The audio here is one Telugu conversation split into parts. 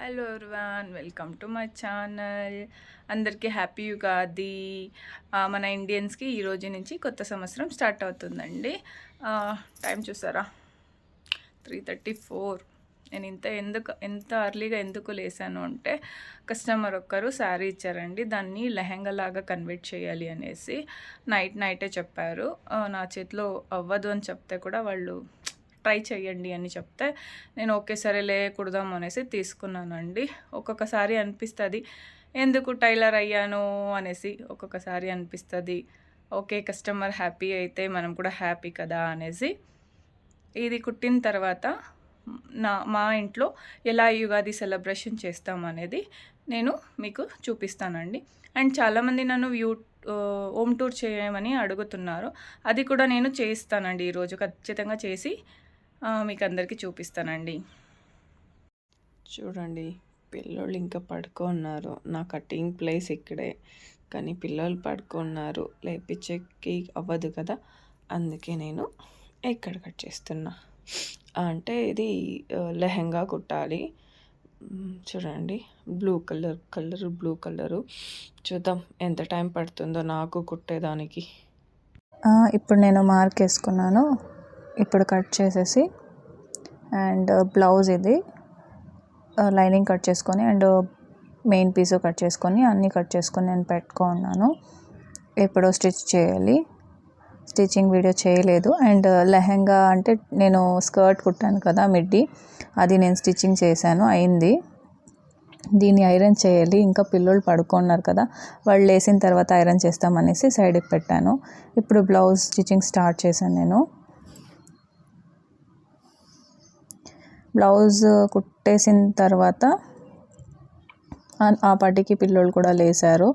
Hello everyone welcome to my channel అందరికీ హ్యాపీ యుగాది మన ఇండియన్స్కి ఈ రోజు నుంచి కొత్త సంవత్సరం స్టార్ట్ అవుతుందండి. టైం చూసారా? త్రీ థర్టీ ఫోర్ నేను ఇంత ఎందుకు ఎంత అర్లీగా ఎందుకు లేసాను అంటే కస్టమర్ ఒక్కరు శారీ ఇచ్చారండి. దాన్ని లెహంగా లాగా కన్వర్ట్ చేయాలి అనేసి నైట్ నైటే చెప్పారు. నా చేతిలో అవ్వదు అని చెప్తే కూడా వాళ్ళు ట్రై చేయండి అని చెప్తే నేను ఓకే సరే లేకూడదాం అనేసి తీసుకున్నానండి. ఒక్కొక్కసారి అనిపిస్తుంది ఎందుకు టైలర్ అయ్యాను? అనేసి ఒక్కొక్కసారి అనిపిస్తుంది ఓకే కస్టమర్ హ్యాపీ అయితే మనం కూడా హ్యాపీ కదా? అనేసి. ఇది కుట్టిన తర్వాత నా మా ఇంట్లో ఎలా యుగాది సెలబ్రేషన్ చేస్తామనేది నేను మీకు చూపిస్తానండి. అండ్ చాలామంది నన్ను వ్యూ హోమ్ టూర్ చేయమని అడుగుతున్నారు. అది కూడా నేను చేయిస్తానండి ఈరోజు ఖచ్చితంగా చేసి మీకు అందరికీ చూపిస్తానండి. చూడండి పిల్లోళ్ళు ఇంకా పడుకున్నారు. నా కటింగ్ ప్లేస్ ఇక్కడే. కానీ పిల్లలు పడుకున్నారు. లేపించేకి అవ్వదు కదా. అందుకే నేను ఎక్కడ కట్ చేస్తున్నా. అంటే ఇది లెహంగా కుట్టాలి. చూడండి blue colour colour blue colour చూద్దాం ఎంత టైం పడుతుందో నాకు కుట్టేదానికి. ఆ, ఇప్పుడు నేను మార్క్ వేసుకున్నాను. ఇప్పుడు కట్ చేసేసి అండ్ బ్లౌజ్ ఇది లైనింగ్ కట్ చేసుకొని అండ్ మెయిన్ పీస్ కట్ చేసుకొని అన్నీ కట్ చేసుకొని నేను పెట్టుకున్నాను. ఎప్పుడో స్టిచ్ చేయాలి. స్టిచ్చింగ్ వీడియో చేయలేదు. అండ్ లెహెంగా అంటే నేను స్కర్ట్ కుట్టాను కదా మిడ్డీ అది నేను స్టిచ్చింగ్ చేశాను అయింది. దీన్ని ఐరన్ చేయాలి. ఇంకా పిల్లలు పడుకున్నారు కదా వాళ్ళు లేసిన తర్వాత ఐరన్ చేస్తామనేసి సైడ్కి పెట్టాను. ఇప్పుడు బ్లౌజ్ స్టిచ్చింగ్ స్టార్ట్ చేశాను నేను. బ్లౌజ్ కుట్టేసిన తర్వాత ఆ- ఆ పాటికి పిల్లోళ్ళు కూడా లేచారు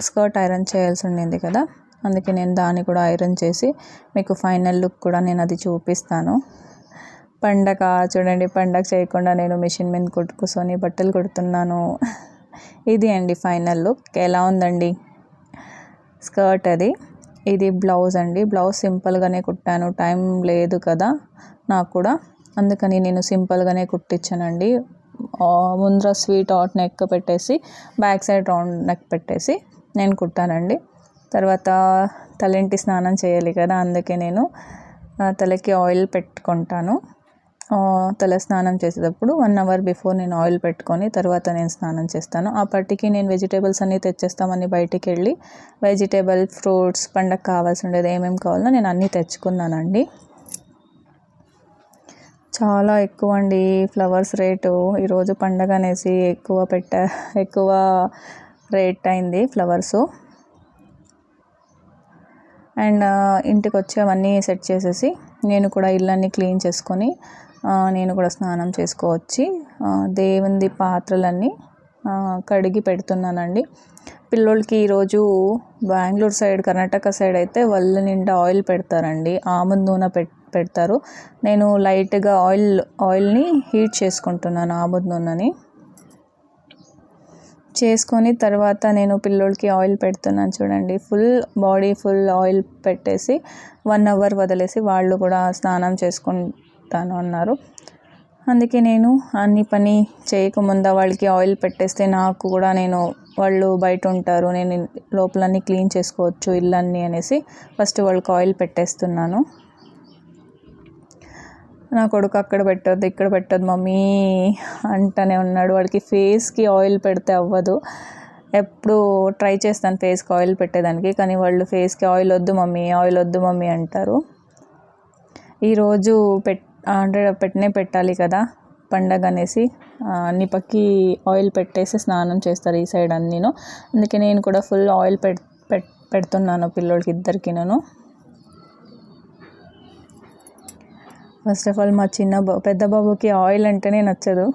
స్కర్ట్ ఐరన్ చేయాల్సి ఉండింది కదా. అందుకే నేను దాన్ని కూడా ఐరన్ చేసి మీకు ఫైనల్ లుక్ కూడా నేను అది చూపిస్తాను. పండగ చూడండి పండగ చేయకుండా నేను మిషన్ మీద కుట్టు కూర్చొని బట్టలు కుడుతున్నాను. ఇది అండి ఫైనల్ లుక్. ఎలా ఉందండి? స్కర్ట్ అది. ఇది బ్లౌజ్ అండి. బ్లౌజ్ సింపుల్గానే కుట్టాను. టైం లేదు కదా నాకు కూడా. అందుకని నేను సింపుల్గానే కుట్టించానండి. ముందర స్వీట్ హాట్ నెక్ పెట్టేసి బ్యాక్ సైడ్ రౌండ్ నెక్ పెట్టేసి నేను కుట్టానండి. తర్వాత తలంటి స్నానం చేయాలి కదా అందుకే నేను తలకి ఆయిల్ పెట్టుకుంటాను. తల స్నానం చేసేటప్పుడు వన్ అవర్ బిఫోర్ నేను ఆయిల్ పెట్టుకొని తర్వాత నేను స్నానం చేస్తాను. అప్పటికి నేను వెజిటేబుల్స్ అన్నీ తెచ్చేస్తామని బయటికి వెళ్ళి వెజిటేబుల్ ఫ్రూట్స్ పండగ కావాల్సి ఉండేది ఏమేమి కావాలో నేను అన్నీ తెచ్చుకున్నానండి. చాలా ఎక్కువ అండి ఫ్లవర్స్ రేటు. ఈరోజు పండగ అనేసి ఎక్కువ పెట్ట ఎక్కువ రేట్ అయింది ఫ్లవర్స్. అండ్ ఇంటికి వచ్చి అవన్నీ సెట్ చేసేసి నేను కూడా ఇళ్ళన్నీ క్లీన్ చేసుకొని నేను కూడా స్నానం చేసుకోవచ్చి దేవుంది పాత్రలన్నీ కడిగి పెడుతున్నానండి. పిల్లోళ్ళకి ఈరోజు బెంగళూరు సైడ్ కర్ణాటక సైడ్ అయితే వల్ల నిండా ఆయిల్ పెడతారండి. ఆముద్ నూనె పెట్ పెడతారు. నేను లైట్గా ఆయిల్ ఆయిల్ని హీట్ చేసుకుంటున్నాను ఆముద్ నూనెని. చేసుకొని తర్వాత నేను పిల్లోడికి ఆయిల్ పెడుతున్నాను చూడండి. ఫుల్ బాడీ ఫుల్ ఆయిల్ పెట్టేసి వన్ అవర్ వదిలేసి వాళ్ళు కూడా స్నానం చేసుకుంటాను అన్నారు. అందుకే నేను అన్ని పని చేయకముందా వాళ్ళకి ఆయిల్ పెట్టేస్తే నాకు కూడా నేను వాళ్ళు బయట ఉంటారు నేను లోపలన్నీ క్లీన్ చేసుకోవచ్చు ఇల్లన్నీ అనేసి ఫస్ట్ వాళ్ళకి ఆయిల్ పెట్టేస్తున్నాను. నా కొడుకు అక్కడ పెట్టద్దు ఇక్కడ పెట్టద్దు మమ్మీ అంటనే ఉన్నాడు. వాడికి ఫేస్కి ఆయిల్ పెడితే అవ్వదు. ఎప్పుడు ట్రై చేస్తాను ఫేస్కి ఆయిల్ పెట్టేదానికి కానీ వాళ్ళు ఫేస్కి ఆయిల్ వద్దు మమ్మీ ఆయిల్ వద్దు మమ్మీ అంటారు. ఈరోజు పెట్ అంటే పెట్టనే పెట్టాలి కదా పండగ అనేసి. అన్ని పక్కి ఆయిల్ పెట్టేసి స్నానం చేస్తారు ఈ సైడ్ అన్నీను. అందుకే నేను కూడా ఫుల్ ఆయిల్ పెట్ పెడుతున్నాను పిల్లోడికి ఇద్దరికి నేను ఫస్ట్ ఆఫ్ ఆల్ మా చిన్న బా పెద్ద బాబుకి ఆయిల్ అంటేనే నచ్చదు.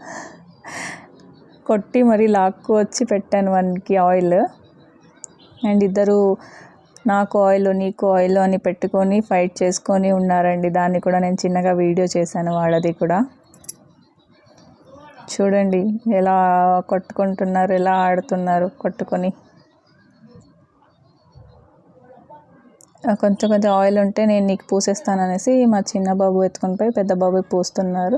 కొట్టి మరీ లాక్కు వచ్చి పెట్టాను వానికి ఆయిల్. అండ్ ఇద్దరు నాకు ఆయిల్ నీకు ఆయిల్ అని పెట్టుకొని ఫైట్ చేసుకొని ఉన్నారండి. దాన్ని కూడా నేను చిన్నగా వీడియో చేశాను వాళ్ళది కూడా. చూడండి ఎలా కొట్టుకుంటున్నారు ఎలా ఆడుతున్నారు కొట్టుకొని. కొంచెం కొంచెం ఆయిల్ ఉంటే నేను నీకు పూసేస్తాను అనేసి మా చిన్న బాబు ఎత్తుకొని పోయి పెద్ద బాబుకి పూస్తున్నారు.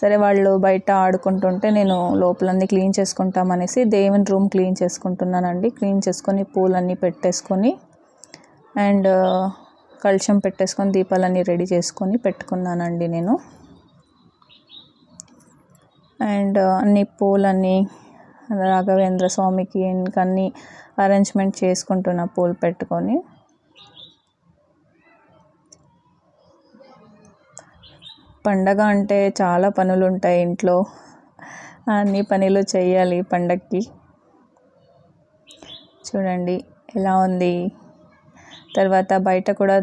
సరే వాళ్ళు బయట ఆడుకుంటుంటే నేను లోపలన్నీ క్లీన్ చేసుకుంటామనేసి దేవుని రూమ్ క్లీన్ చేసుకుంటున్నానండి. క్లీన్ చేసుకొని పూలన్నీ పెట్టేసుకొని అండ్ కలుషం పెట్టేసుకొని దీపాలన్నీ రెడీ చేసుకొని పెట్టుకున్నానండి నేను. అండ్ అన్ని పూలన్నీ రాఘవేంద్ర స్వామికి ఇంకా అన్ని అరేంజ్మెంట్ చేసుకుంటున్న పూలు పెట్టుకొని. పండగ అంటే చాలా పనులు ఉంటాయి ఇంట్లో. అన్ని పనులు చేయాలి పండగకి చూడండి ఎలా ఉంది? తర్వాత బయట కూడా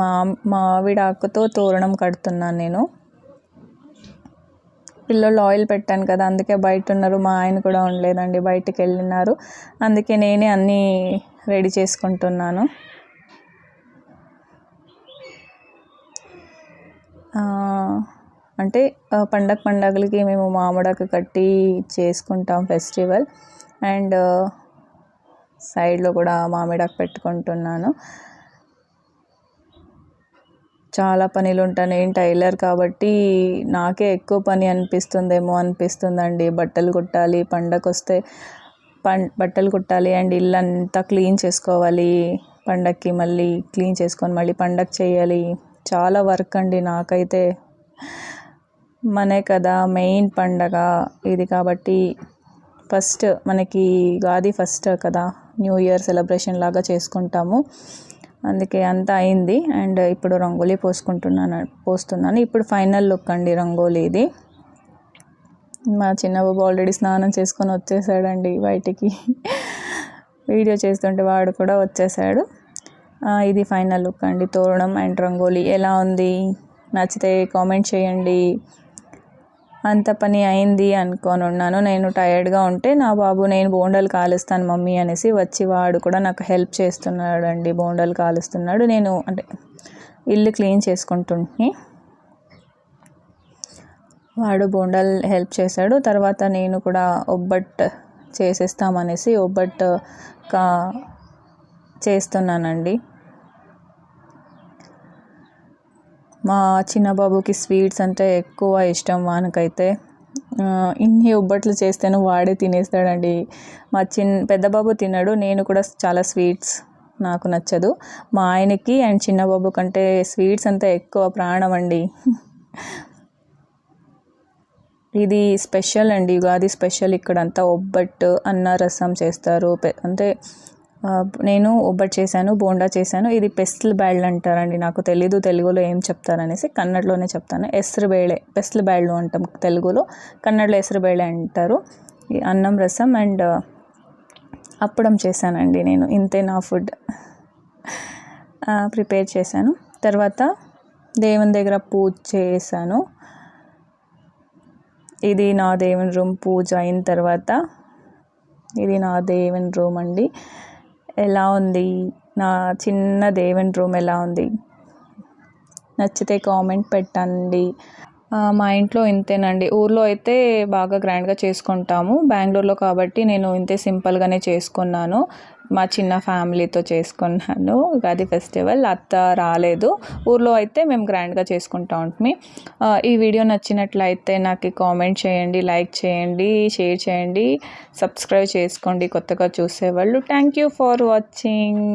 మా మా ఆవిడ ఆకుతో తోరణం కడుతున్నాను నేను. పిల్లలు ఆయిల్ పెట్టాను కదా అందుకే బయట ఉన్నారు. మా ఆయన కూడా ఉండలేదండి బయటకు వెళ్ళినారు. అందుకే నేనే అన్నీ రెడీ చేసుకుంటున్నాను. అంటే పండగ పండగలకి మేము మామిడాకు కట్టి చేసుకుంటాం ఫెస్టివల్. అండ్ సైడ్లో కూడా మామిడాకు పెట్టుకుంటున్నాను. చాలా పనులు ఉంటాయి నేను టైలర్ కాబట్టి నాకే ఎక్కువ పని అనిపిస్తుందేమో అనిపిస్తుందండి. బట్టలు కుట్టాలి పండగ వస్తే పం బట్టలు కుట్టాలి అండ్ ఇల్లు అంతా క్లీన్ చేసుకోవాలి. పండగకి మళ్ళీ క్లీన్ చేసుకొని మళ్ళీ పండగ చేయాలి. చాలా వర్క్ అండి నాకైతే. మనే కదా మెయిన్ పండగ ఇది కాబట్టి ఫస్ట్ మనకి ఉగాది ఫస్ట్ కదా న్యూ ఇయర్ సెలబ్రేషన్ లాగా చేసుకుంటాము. అందుకే అంతా అయింది. అండ్ ఇప్పుడు రంగోలీ పోసుకుంటున్నాను పోస్తున్నాను. ఇప్పుడు ఫైనల్ లుక్ అండి రంగోలీ ఇది. మా చిన్నబాబు ఆల్రెడీ స్నానం చేసుకొని వచ్చేసాడండి బయటికి. వీడియో చేస్తుంటే వాడు కూడా వచ్చేసాడు. ఇది ఫైనల్ లుక్ అండి. తోరణం అండ్ రంగోలీ ఎలా ఉంది? నచ్చితే కామెంట్ చేయండి. అంత పని అయింది అనుకొని ఉన్నాను. నేను టైర్డ్గా ఉంటే నా బాబు నేను బోండాలు కాలుస్తాను మమ్మీ అనేసి వచ్చి వాడు కూడా నాకు హెల్ప్ చేస్తున్నాడు అండి బోండాలు కాలుస్తున్నాడు. నేను అంటే ఇల్లు క్లీన్ చేసుకుంటుంటే వాడు బోండాలు హెల్ప్ చేశాడు. తర్వాత నేను కూడా ఒబ్బట్ చేసేస్తామనేసి ఒబ్బట్ కా చేస్తున్నానండి. మా చిన్న బాబుకి స్వీట్స్ అంటే ఎక్కువ ఇష్టం వానికైతే. ఇన్ని ఉబ్బట్లు చేస్తేనే వాడే తినేస్తాడండి. మా చిన్న పెద్ద బాబు తినడు నేను కూడా చాలా స్వీట్స్ నాకు నచ్చదు. మా ఆయనకి అండ్ చిన్న బాబు కంటే స్వీట్స్ అంతా ఎక్కువ ప్రాణం అండి. ఇది స్పెషల్ అండి ఉగాది స్పెషల్ ఇక్కడంతా ఒబ్బట్టు అన్న రసం చేస్తారు. పె- అంటే నేను ఒబ్బట్ చేశాను బోండా చేశాను. ఇది పెస్ల్ బ్యాళ్ళు అంటారండి. నాకు తెలీదు తెలుగులో ఏం చెప్తారనేసి కన్నడలోనే చెప్తాను. ఎసరు బేళే పెస్ల్ బ్యాళ్ళు అంటాం తెలుగులో. కన్నడలో ఎసరు బేళే అంటారు. అన్నం రసం అండ్ అప్పడం చేశానండి నేను. ఇంతే నా ఫుడ్. ప్రిపేర్ చేశాను. తర్వాత దేవుని దగ్గర పూజ చేశాను. ఇది నా దేవుని రూమ్. పూజ అయిన తర్వాత ఇది నా దేవుని రూమ్ అండి. ఎలా ఉంది? నా చిన్న దేవుని రూమ్ ఎలా ఉంది? నచ్చితే కామెంట్ పెట్టండి. మా ఇంట్లో ఇంతేనండి. ఊర్లో అయితే బాగా గ్రాండ్గా చేసుకుంటాము. బెంగళూరులో కాబట్టి నేను ఇంతే సింపుల్గానే చేసుకున్నాను. మా చిన్న ఫ్యామిలీతో చేసుకున్నాను. ఉగాది ఫెస్టివల్. అత్త రాలేదు. ఊర్లో అయితే మేము గ్రాండ్గా చేసుకుంటా ఉంటుంది ఈ వీడియో నచ్చినట్లయితే నాకు కామెంట్ చేయండి లైక్ చేయండి షేర్ చేయండి. సబ్స్క్రైబ్ చేసుకోండి కొత్తగా చూసేవాళ్ళు. Thank you for watching.